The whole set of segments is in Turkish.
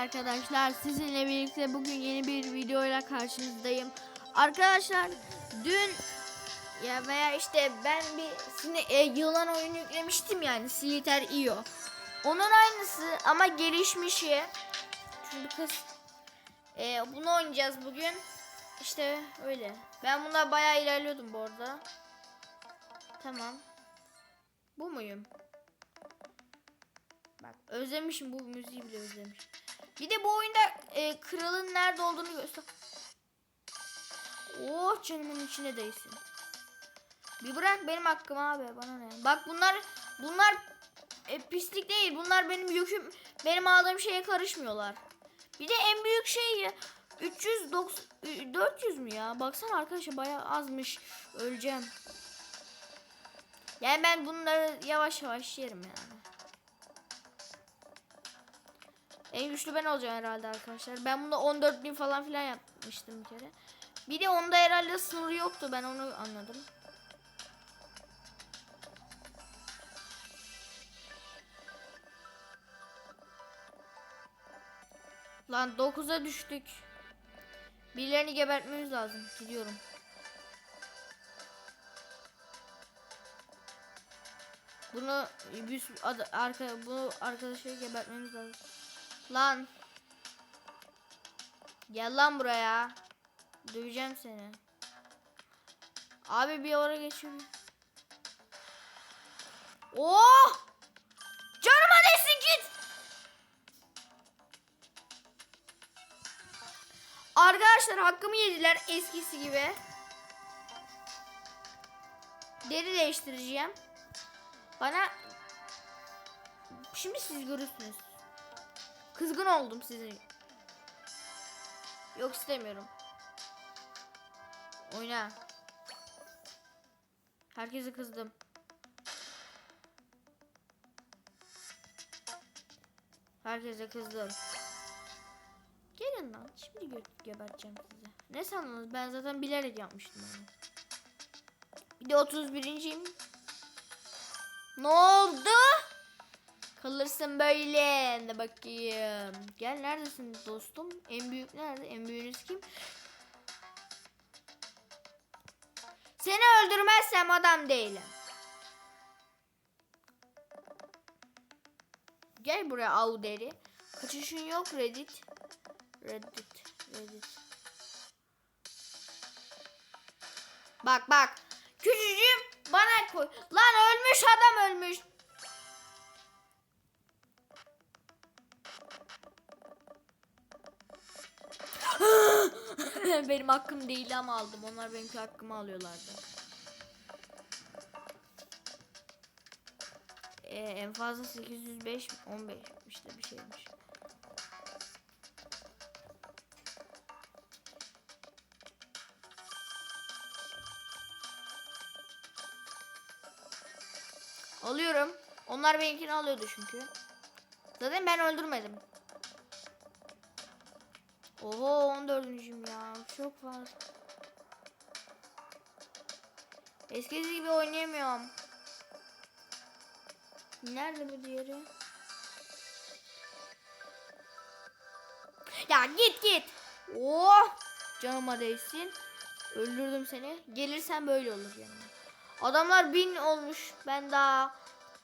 arkadaşlar. Sizinle birlikte bugün yeni bir videoyla karşınızdayım. Arkadaşlar dün ya veya işte ben bir sine, e, yılan oyunu yüklemiştim yani Slither IO. Onun aynısı ama gelişmişi. Çünkü kız e, bunu oynayacağız bugün. İşte öyle. Ben bunda bayağı ilerliyordum bu arada. Tamam. Bu muyum? Bak özlemişim bu müziği bile özlemişim. Bir de bu oyunda e, kralın nerede olduğunu göster. Oh canımın içine değsin. Bir bırak benim hakkım abi bana ne. Bak bunlar bunlar e, pislik değil. Bunlar benim yüküm benim aldığım şeye karışmıyorlar. Bir de en büyük şey 390 400 mü ya? Baksana arkadaşlar bayağı azmış. Öleceğim. Yani ben bunları yavaş yavaş yerim yani. En güçlü ben olacağım herhalde arkadaşlar. Ben bunda 14 bin falan filan yapmıştım bir kere. Bir de onda herhalde sınırı yoktu. Ben onu anladım. Lan 9'a düştük. Birilerini gebertmemiz lazım. Gidiyorum. Bunu bir arka bunu arkadaşları gebertmemiz lazım. Lan. Gel lan buraya. Döveceğim seni. Abi bir ara geçiyorum. Oh! Canıma değsin git. Arkadaşlar hakkımı yediler eskisi gibi. Deri değiştireceğim. Bana şimdi siz görürsünüz. Kızgın oldum sizin. Yok istemiyorum. Oyna. Herkese kızdım. Herkese kızdım. Gelin lan. Şimdi gö- geberteceğim sizi. Ne sandınız? Ben zaten bilerek yapmıştım onu. Bir de 31.yim. Ne oldu? Kalırsın böyle. Ne bakayım. Gel neredesin dostum? En büyük nerede? En büyüğünüz kim? Seni öldürmezsem adam değilim. Gel buraya Auderi. Kaçışın yok Reddit. Reddit. Reddit. Bak bak. Küçücüğüm bana koy. Lan ölmüş adam ölmüş. Benim hakkım değil ama aldım. Onlar benimki hakkımı alıyorlardı. Ee, en fazla 805 15 işte bir şeymiş. Alıyorum. Onlar benimkini alıyordu çünkü. Zaten ben öldürmedim. Oho 14. ya. Çok fazla. Eskisi gibi oynayamıyorum. Nerede bu diğeri? Ya git git. Oh! Canıma değsin. Öldürdüm seni. Gelirsen böyle olur yani. Adamlar bin olmuş. Ben daha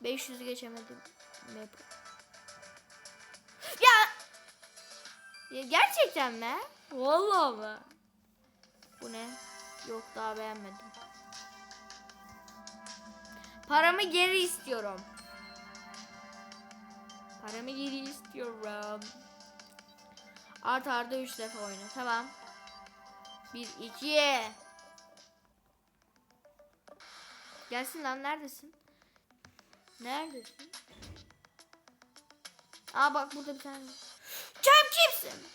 500 geçemedim. Map. Ya! ya gerçekten mi? Vallahi mı? Bu ne? Yok daha beğenmedim. Paramı geri istiyorum. Paramı geri istiyorum. Art arda 3 defa oyna. Tamam. 1 2 Gelsin lan neredesin? Neredesin? Aa bak burada bir tane. Sen kimsin?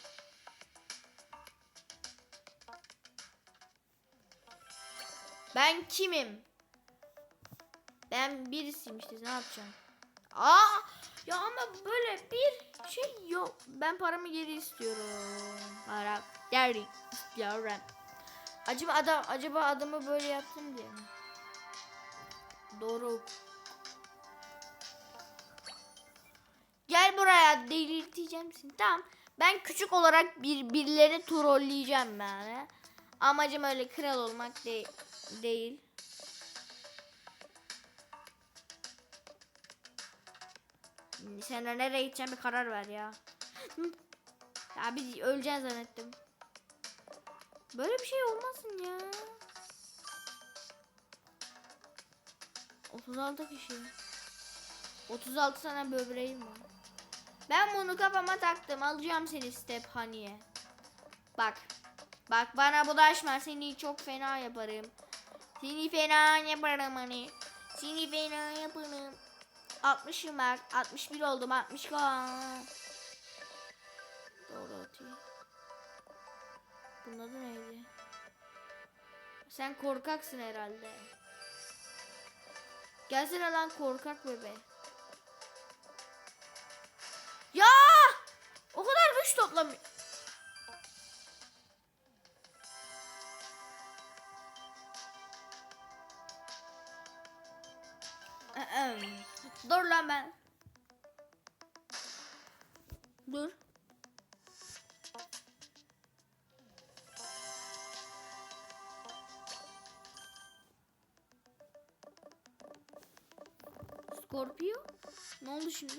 Ben kimim? Ben birisiyim işte ne yapacağım? Aa ya ama böyle bir şey yok. Ben paramı geri istiyorum. Para geri istiyorum. Acaba adam acaba adamı böyle yaptım diye mi? Doğru. Gel buraya delirteceğim seni. Tamam. Ben küçük olarak bir birileri trolleyeceğim yani. Amacım öyle kral olmak de- değil. Sen nereye gideceğim bir karar ver ya. Ya biz öleceğiz zannettim. Böyle bir şey olmasın ya. 36 kişi. 36 tane böbreğim var. Ben bunu kafama taktım. Alacağım seni step haniye. Bak. Bak bana bulaşma. Seni çok fena yaparım. Seni fena yaparım hani. Seni fena yaparım. 60'ım bak. 61 oldum. 60 kan. Doğru atıyor. Bunun adı neydi? Sen korkaksın herhalde. Gelsene lan korkak bebe. Ya! O kadar güç toplamıyor. Dur lan ben. Dur. Scorpio? Ne oldu şimdi?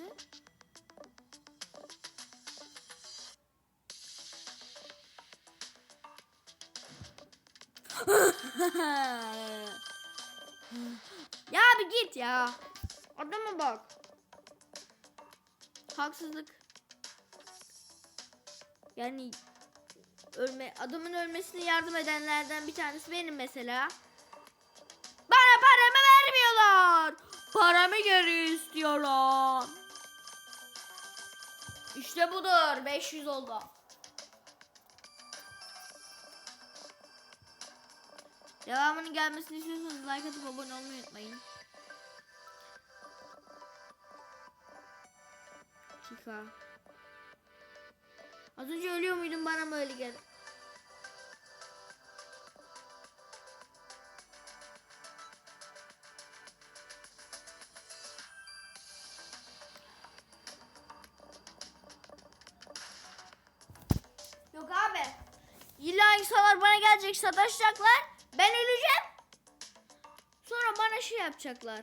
ya bir git ya. Adama bak. Haksızlık. Yani ölme adamın ölmesine yardım edenlerden bir tanesi benim mesela. Bana paramı vermiyorlar. Paramı geri istiyorlar. İşte budur. 500 oldu. Devamının gelmesini istiyorsanız like atıp abone olmayı unutmayın. Dakika. Az önce ölüyor muydum bana mı öyle geldi? Yok abi. İlla insanlar bana gelecek sataşacaklar. Ben öleceğim. Sonra bana şey yapacaklar.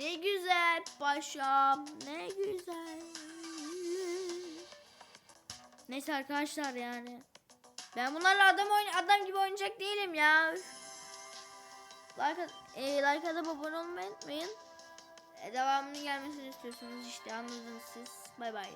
Ne güzel paşam. Ne güzel. Neyse arkadaşlar yani. Ben bunlarla adam oyn adam gibi oynayacak değilim ya. Like, e, like atıp abone olmayı unutmayın. E, devamının gelmesini istiyorsanız işte anladınız siz. Bay bay.